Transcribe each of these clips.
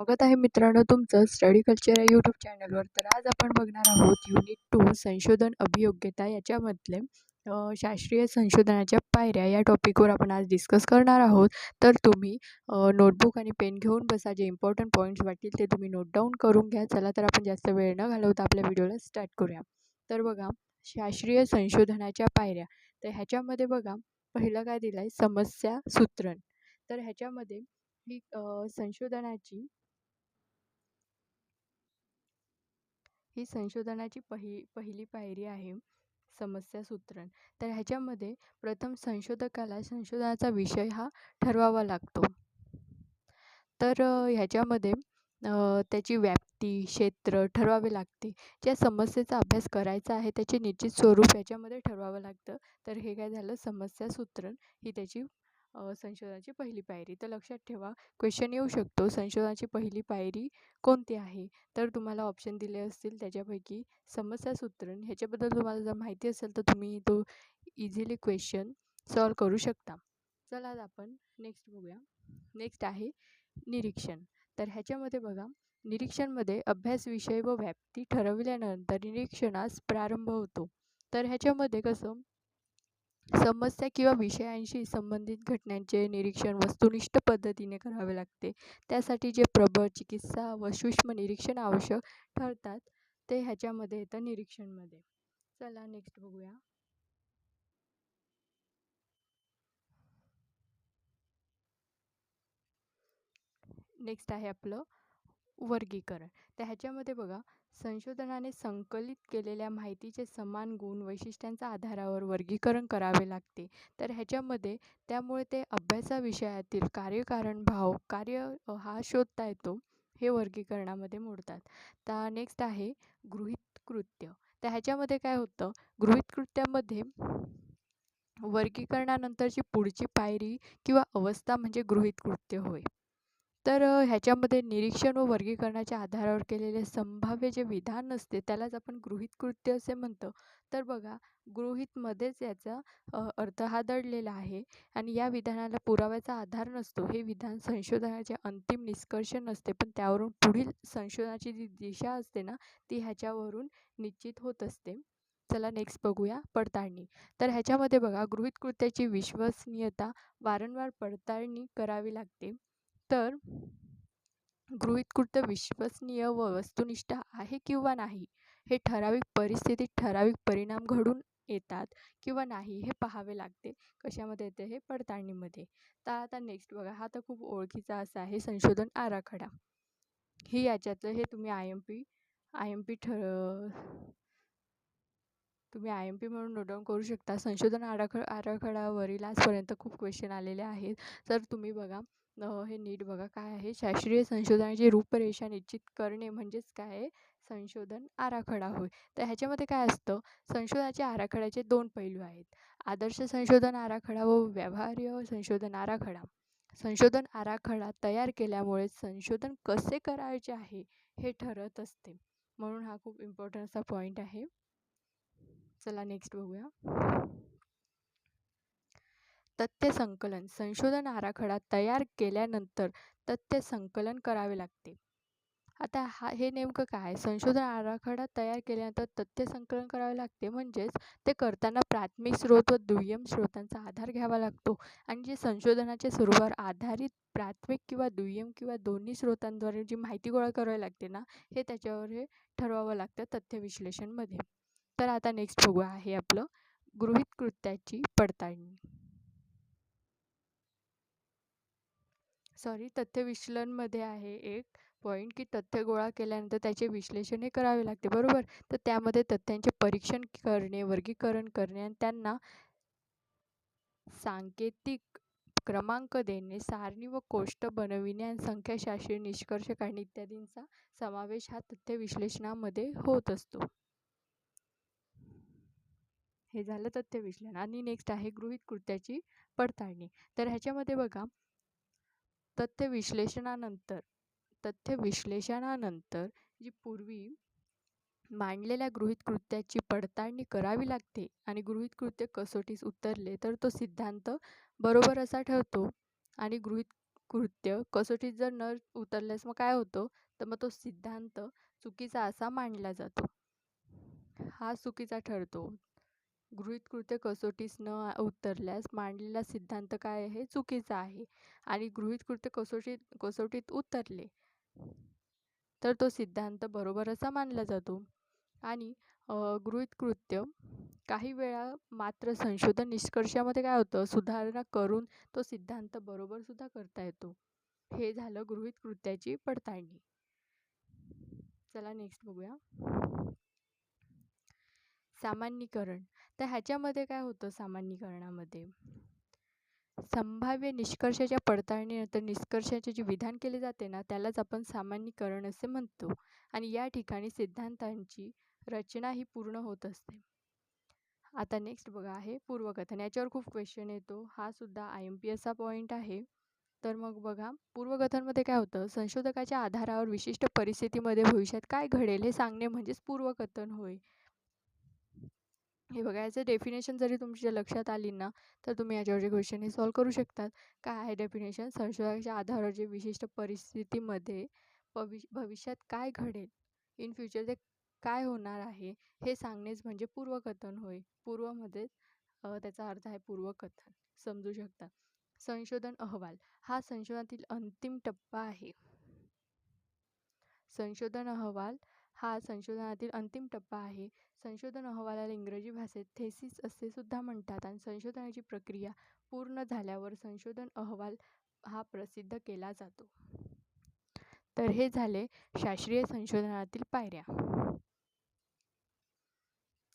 स्वागत आहे मित्रांनो तुमचं स्टडी कल्चर या यूट्यूब चॅनलवर तर आज आपण बघणार आहोत युनिट टू संशोधन अभियोग्यता याच्यामधले शास्त्रीय संशोधनाच्या पायऱ्या. या टॉपिकवर आपण आज डिस्कस करणार आहोत. तर तुम्ही नोटबुक आणि पेन घेऊन बसा. जे इम्पॉर्टंट पॉईंट्स वाटतील ते तुम्ही नोट डाऊन करून घ्या. चला तर आपण जास्त वेळ न घालवता आपल्या व्हिडिओला स्टार्ट करूया. तर बघा शास्त्रीय संशोधनाच्या पायऱ्या. तर ह्याच्यामध्ये बघा पहिलं काय दिलं आहे समस्या सूत्रण. तर ह्याच्यामध्ये ही संशोधनाची ही संशोधनाची पहि पहिली पायरी आहे समस्या सूत्रण. तर ह्याच्यामध्ये प्रथम संशोधकाला संशोधनाचा विषय हा ठरवावा लागतो. तर ह्याच्यामध्ये त्याची व्याप्ती क्षेत्र ठरवावे लागते. ज्या समस्येचा अभ्यास करायचा आहे त्याचे निश्चित स्वरूप याच्यामध्ये ठरवावं लागतं. तर हे काय झालं? समस्या सूत्रण ही त्याची संशोधनाची पहिली पायरी. तर लक्षात ठेवा क्वेश्चन येऊ शकतो. संशोधनाची पहिली पायरी कोणती आहे? तर तुम्हाला ऑप्शन दिले असतील त्याच्यापैकी समस्या सूत्रण ह्याच्याबद्दल तुम्हाला जर माहिती असेल तर तुम्ही तो इझिली क्वेश्चन सॉल्व करू शकता. चला आज आपण नेक्स्ट बघूया. नेक्स्ट आहे निरीक्षण. तर ह्याच्यामध्ये बघा निरीक्षणमध्ये अभ्यास विषय व व्याप्ती ठरविल्यानंतर निरीक्षणास प्रारंभ होतो. तर ह्याच्यामध्ये कसं समस्या किंवा विषयांशी संबंधित घटनांचे निरीक्षण वस्तुनिष्ठ पद्धतीने करावे लागते. त्यासाठी जे प्रबळ चिकित्सा व सूक्ष्म निरीक्षण आवश्यक ठरतात ते ह्याच्यामध्ये येतं निरीक्षणमध्ये. चला नेक्स्ट बघूया. नेक्स्ट आहे आपलं वर्गीकरण. तर ह्याच्यामध्ये बघा संशोधनाने संकलित केलेल्या माहितीचे समान गुण वैशिष्ट्यांच्या आधारावर वर्गीकरण करावे लागते. तर ह्याच्यामध्ये त्यामुळे ते अभ्यासा विषयातील कार्यकारण भाव कार्य हा शोधता येतो हे वर्गीकरणामध्ये मोडतात. तर नेक्स्ट आहे गृहीत कृत्य तर ह्याच्यामध्ये काय होतं? गृहीत कृत्यामध्ये वर्गीकरणानंतरची पुढची पायरी किंवा अवस्था म्हणजे गृहीत कृत्य होय. तर ह्याच्यामध्ये निरीक्षण व वर्गीकरणाच्या आधारावर केलेले संभाव्य जे विधान असते त्यालाच आपण गृहित कृत्य असे म्हणतो. तर बघा गृहितमध्येच याचा अर्थ हा दडलेला आहे आणि या विधानाला पुराव्याचा आधार नसतो. हे विधान संशोधनाचे अंतिम निष्कर्ष नसते पण त्यावरून पुढील संशोधनाची जी दिशा असते ना ती ह्याच्यावरून निश्चित होत असते. चला नेक्स्ट बघूया पडताळणी. तर ह्याच्यामध्ये बघा गृहीत कृत्याची विश्वसनीयता वारंवार पडताळणी करावी लागते. तर गृहित कृत्य विश्वसनीय व वस्तुनिष्ठ आहे किंवा नाही? हे ठराविक परिस्थितीत ठराविक परिणाम घडून येतात किंवा नाही हे पाहावे लागते. कशामध्ये येते हे? पडताळणीमध्ये. तर आता नेक्स्ट बघा. हा तर खूप ओळखीचा असा आहे. संशोधन आराखडा. ही याच्यातलं हे तुम्ही I M P I M P ठर तुम्ही आय एम पी म्हणून नोट डाऊन करू शकता. संशोधन आराख आराखडावरील आजपर्यंत खूप क्वेश्चन आलेले आहेत. तर तुम्ही बघा. हे नीट बघा काय आहे. शास्त्रीय संशोधनाची रूपरेषा निश्चित करणे म्हणजेच काय आहे? संशोधन आराखडा होय. तर ह्याच्यामध्ये काय असतं? संशोधनाच्या आराखड्याचे दोन पैलू आहेत. आदर्श संशोधन आराखडा व व्यवहार्य संशोधन आराखडा. संशोधन आराखडा तयार केल्यामुळे संशोधन कसे करायचे आहे हे ठरत असते. म्हणून हा खूप इम्पॉर्टंट असा पॉईंट आहे. चला नेक्स्ट बघूया. तथ्य संकलन संशोधन आराखडा तयार केल्यानंतर तथ्य संकलन करावे लागते. आता हा हे नेमकं काय? संशोधन आराखडा तयार केल्यानंतर तथ्य संकलन करावे लागते म्हणजेच ते करताना प्राथमिक स्रोत व दुय्यम स्रोतांचा आधार घ्यावा लागतो. आणि जे संशोधनाच्या स्वरूपावर आधारित प्राथमिक किंवा दुय्यम किंवा दोन्ही स्रोतांद्वारे जी माहिती गोळा करावी लागते ना हे त्याच्यावर हे ठरवावं लागतं तथ्य विश्लेषणमध्ये. तर आता नेक्स्ट बघू आहे आपलं गृहीत कृत्याची पडताळणी. सॉरी तथ्य विश्लेषणमध्ये आहे एक पॉईंट की तथ्य गोळा केल्यानंतर त्याचे विश्लेषण हे करावे लागते बरोबर? तर त्यामध्ये तथ्यांचे परीक्षण करणे वर्गीकरण करणे आणि त्यांना सांकेतिक क्रमांक देणे सारणी व कोष्ट बनविणे आणि संख्याशास्त्रीय निष्कर्ष काढणे इत्यादींचा समावेश हा तथ्य विश्लेषणामध्ये होत असतो. हे झालं तथ्य विश्लेषण. आणि नेक्स्ट आहे गृहीत कृत्याची पडताळणी. तर ह्याच्यामध्ये बघा तथ्य विश्लेषणानंतर तथ्य विश्लेषणानंतर जी पूर्वी मांडलेल्या गृहीत कृत्याची पडताळणी करावी लागते आणि गृहीत कृत्य कसोटीस उतरले तर तो सिद्धांत बरोबर असा ठरतो. आणि गृहीत कृत्य कसोटीत जर न उतरल्यास मग काय होतो? तर मग तो सिद्धांत चुकीचा असा मांडला जातो. हा चुकीचा ठरतो. गृहीत कृत्य कसोटीस न उतरल्यास मांडलेला सिद्धांत काय आहे? चुकीचा आहे. आणि गृहित कृत्य कसोटीत कसोटीत उतरले तर तो सिद्धांत बरोबर असा मानला जातो. आणि गृहीत कृत्य काही वेळा मात्र संशोधन निष्कर्षामध्ये काय होतं? सुधारणा करून तो सिद्धांत बरोबरसुद्धा करता येतो. हे झालं गृहीत कृत्याची पडताळणी. चला नेक्स्ट बघूया. सामान्यीकरण. तर ह्याच्यामध्ये काय होतं सामान्यीकरणामध्ये? संभाव्य निष्कर्षाच्या पडताळणीनंतर निष्कर्षाचे जे विधान केले जाते ना त्यालाच आपण सामान्यीकरण असे म्हणतो. आणि या ठिकाणी सिद्धांतांची रचना ही पूर्ण होत असते. आता नेक्स्ट बघा आहे पूर्वकथन. याच्यावर खूप क्वेश्चन येतो. हा सुद्धा आय एम पी एसचा पॉईंट आहे. तर मग बघा पूर्वकथनमध्ये काय होतं? संशोधकाच्या आधारावर विशिष्ट परिस्थितीमध्ये भविष्यात काय घडेल हे सांगणे म्हणजेच पूर्वकथन होय. हे बघा याचं डेफिनेशन जरी तुमच्या लक्षात आली ना तर तुम्ही याच्यावरचे क्वेश्चन हे सॉल्व करू शकतात. काय आहे डेफिनेशन संशोधकाच्या आधारावर जे विशिष्ट परिस्थितीमध्ये भवि भविष्यात काय घडेल? इन फ्युचर ते काय होणार आहे? हे सांगणेच म्हणजे पूर्वकथन होय. पूर्वमध्ये त्याचा अर्थ आहे पूर्वकथन. समजू शकता. संशोधन अहवाल. हा संशोधनातील अंतिम टप्पा आहे. संशोधन अहवाल हा संशोधनातील अंतिम टप्पा आहे. संशोधन अहवालाला इंग्रजी भाषेत थेसिस असे सुद्धा म्हणतात आणि संशोधनाची प्रक्रिया पूर्ण झाल्यावर संशोधन अहवाल हा प्रसिद्ध केला जातो. तर हे झाले शास्त्रीय संशोधनातील पायऱ्या.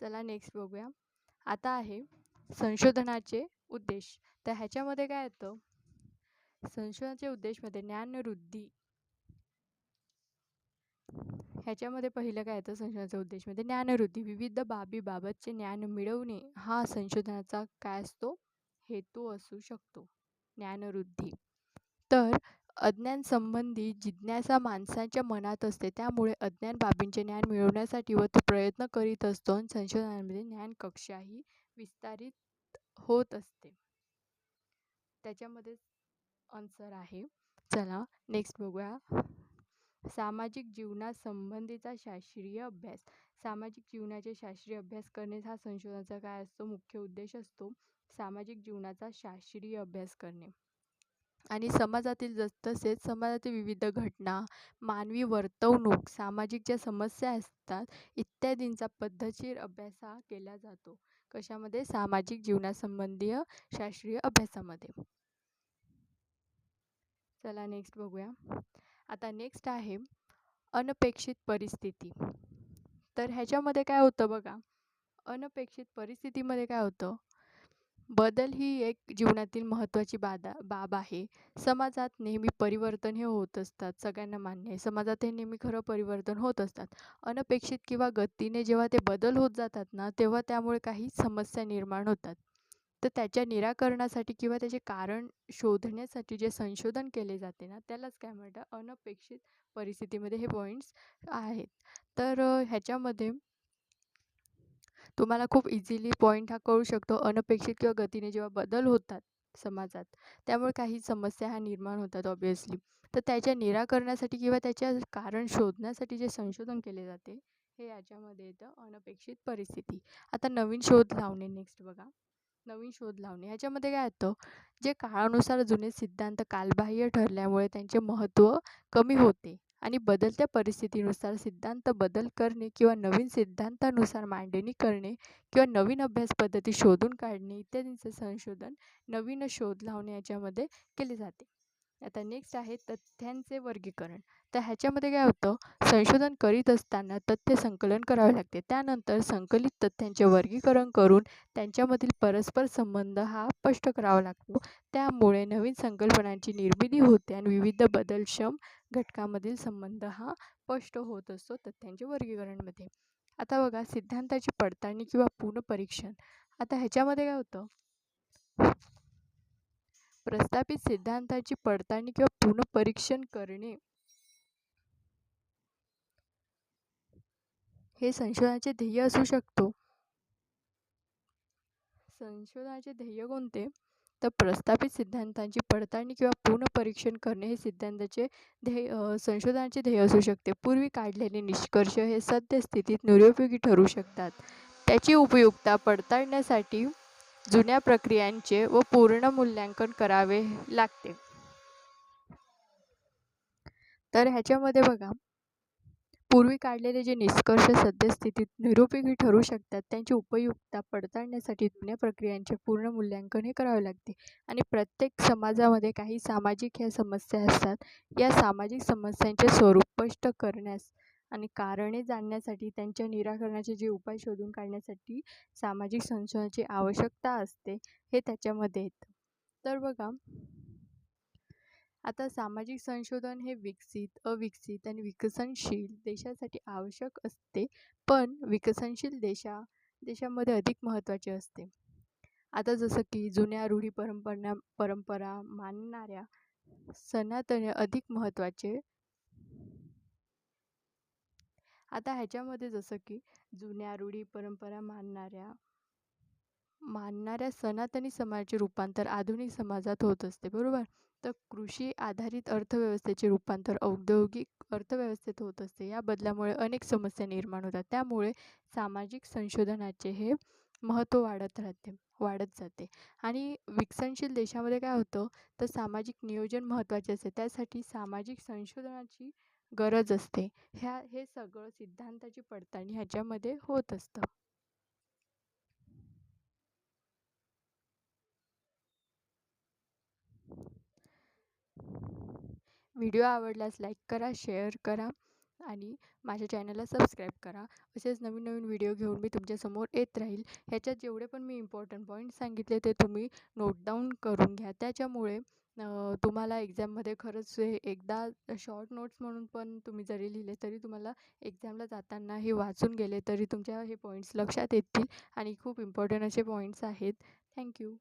चला नेक्स्ट बघूया. आता आहे संशोधनाचे उद्देश. तर ह्याच्यामध्ये काय येतं? संशोधनाचे उद्देशमध्ये ज्ञानवृद्धी ह्याच्यामध्ये पहिलं काय येतं संशोधनाचा उद्देश म्हणजे ज्ञानवृद्धी विविध बाबीबाबतचे ज्ञान मिळवणे हा संशोधनाचा काय असतो? हेतू असू शकतो. ज्ञानवृद्धी तर अज्ञान संबंधी जिज्ञासा माणसाच्या मनात असते. त्यामुळे अज्ञान बाबींचे ज्ञान मिळवण्यासाठी व तो प्रयत्न करीत असतो आणि संशोधनामध्ये ज्ञान कक्षाही विस्तारित होत असते. त्याच्यामध्ये आन्सर आहे. चला नेक्स्ट बघूया. सामाजिक जीवनासंबंधीचा शास्त्रीय अभ्यास. सामाजिक जीवनाचे शास्त्रीय अभ्यास करणे हा संशोधनाचा काय असतो? मुख्य उद्देश असतो सामाजिक जीवनाचा शास्त्रीय अभ्यास करणे. आणि समाजातील जस तसेच समाजातील विविध घटना मानवी वर्तवणूक सामाजिक ज्या समस्या असतात इत्यादींचा पद्धतशीर अभ्यास हा केला जातो. कशामध्ये? सामाजिक जीवनासंबंधीय शास्त्रीय अभ्यासामध्ये. चला नेक्स्ट बघूया. आता नेक्स्ट आहे अनपेक्षित परिस्थिती. तर ह्याच्यामध्ये काय होतं बघा अनपेक्षित परिस्थितीमध्ये काय होतं? बदल ही एक जीवनातील महत्त्वाची बादा बाब आहे. समाजात नेहमी परिवर्तन हे होत असतात सगळ्यांना मान्य आहे. समाजात हे नेहमी खरं परिवर्तन होत असतात. अनपेक्षित किंवा गतीने जेव्हा ते बदल होत जातात ना तेव्हा त्यामुळे काही समस्या निर्माण होतात. तर त्याच्या निराकरणासाठी किंवा त्याचे कारण शोधण्यासाठी जे संशोधन केले जाते ना त्यालाच काय म्हणतात? अनपेक्षित परिस्थितीमध्ये हे पॉईंट्स आहेत. तर ह्याच्यामध्ये तुम्हाला खूप इझिली पॉईंट हा कळू शकतो. अनपेक्षित किंवा गतीने जेव्हा बदल होतात समाजात त्यामुळे काही समस्या ह्या निर्माण होतात ऑब्वियसली तर त्याच्या निराकरणासाठी किंवा त्याच्या कारण शोधण्यासाठी जे संशोधन केले जाते हे याच्यामध्ये येतं अनपेक्षित परिस्थिती. आता नवीन शोध लावणे नेक्स्ट बघा. नवीन शोध लावणे. ह्याच्यामध्ये काय होतं जे काळानुसार जुने सिद्धांत कालबाह्य ठरल्यामुळे त्यांचे महत्त्व कमी होते आणि बदलत्या परिस्थितीनुसार सिद्धांत बदल करणे किंवा नवीन सिद्धांतानुसार मांडणी करणे किंवा नवीन अभ्यास पद्धती शोधून काढणे इत्यादींचे संशोधन नवीन शोध लावणे याच्यामध्ये केले जाते. आता नेक्स्ट आहे तथ्यांचे वर्गीकरण. तर ह्याच्यामध्ये काय होतं संशोधन करीत असताना तथ्य संकलन करावे लागते. त्यानंतर संकलित तथ्यांचे वर्गीकरण करून त्यांच्यामधील परस्पर संबंध हा स्पष्ट करावा लागतो. त्यामुळे नवीन संकल्पनांची निर्मिती होते आणि विविध बदलक्षम घटकामधील संबंध हा स्पष्ट होत असतो तथ्यांचे वर्गीकरणमध्ये. आता बघा सिद्धांताची पडताळणी किंवा पुनपरीक्षण आता ह्याच्यामध्ये काय होतं? प्रस्थापित सिद्धांताची पडताळणी किंवा पुनःपरीक्षण करणे. हे संशोधनाचे ध्येय असू शकतो. संशोधनाचे ध्येय कोणते? तर प्रस्थापित सिद्धांतांची पडताळणी किंवा पुनःपरीक्षण करणे हे सिद्धांताचे ध्येय संशोधनाचे ध्येय असू शकते. पूर्वी काढलेले निष्कर्ष हे सद्यस्थितीत निरुपयोगी ठरू शकतात. त्याची उपयुक्तता पडताळण्यासाठी जुन्या प्रक्रियांचे व पूर्ण मूल्यांकन करावे लागते. तर ह्याच्यामध्ये बघा पूर्वी काढलेले जे निष्कर्ष सद्यस्थितीत निरुपयोगी ठरू शकतात त्यांची उपयुक्तता पडताळण्यासाठी जुन्या प्रक्रियांचे पूर्ण मूल्यांकन हे करावे लागते. आणि प्रत्येक समाजामध्ये काही सामाजिक ह्या समस्या असतात. या सामाजिक समस्यांचे स्वरूप स्पष्ट करण्यास आणि कारणे जाणण्यासाठी त्यांच्या निराकरणाचे जे उपाय शोधून काढण्यासाठी सामाजिक संशोधनाची आवश्यकता असते हे त्याच्यामध्ये येतं. तर बघा आता सामाजिक संशोधन हे विकसित अविकसित आणि विकसनशील देशासाठी आवश्यक असते पण विकसनशील देशा देशामध्ये अधिक महत्त्वाचे असते. आता जसं की जुन्या रूढी परंपरा परंपरा मानणाऱ्या सनातन अधिक महत्त्वाचे आता ह्याच्यामध्ये जसं की जुन्या रूढी परंपरा मानणाऱ्या मानणाऱ्या सनातनी समाजाचे रूपांतर आधुनिक समाजात होत असते बरोबर? तर कृषी आधारित अर्थव्यवस्थेचे रूपांतर औद्योगिक अर्थव्यवस्थेत होत असते. या बदलामुळे अनेक समस्या निर्माण होतात. त्यामुळे सामाजिक संशोधनाचे हे महत्त्व वाढत राहते वाढत जाते. आणि विकसनशील देशामध्ये काय होतं? तर सामाजिक नियोजन महत्त्वाचे असते. त्यासाठी सामाजिक संशोधनाची गरज असते. ह्या हे सगळं सिद्धांताची पडताळणी ह्याच्यामध्ये होत असतं. व्हिडिओ आवडल्यास लाईक करा शेअर करा. आणि माझ्या चॅनलला सबस्क्राईब करा. असेच नवीन नवीन व्हिडिओ घेऊन मी तुमच्यासमोर येत राहील. ह्याच्यात जेवढे पण मी इम्पॉर्टंट पॉईंट्स सांगितले ते तुम्ही नोट डाऊन करून घ्या. त्याच्यामुळे तुम्हाला एक्झाममध्ये खरंच हे एकदा शॉर्ट नोट्स म्हणून पण तुम्ही जरी लिहिले तरी तुम्हाला एक्झामला जाताना हे वाचून गेले तरी तुमच्या हे पॉईंट्स लक्षात येतील. आणि खूप इम्पॉर्टंट असे पॉईंट्स आहेत. थँक्यू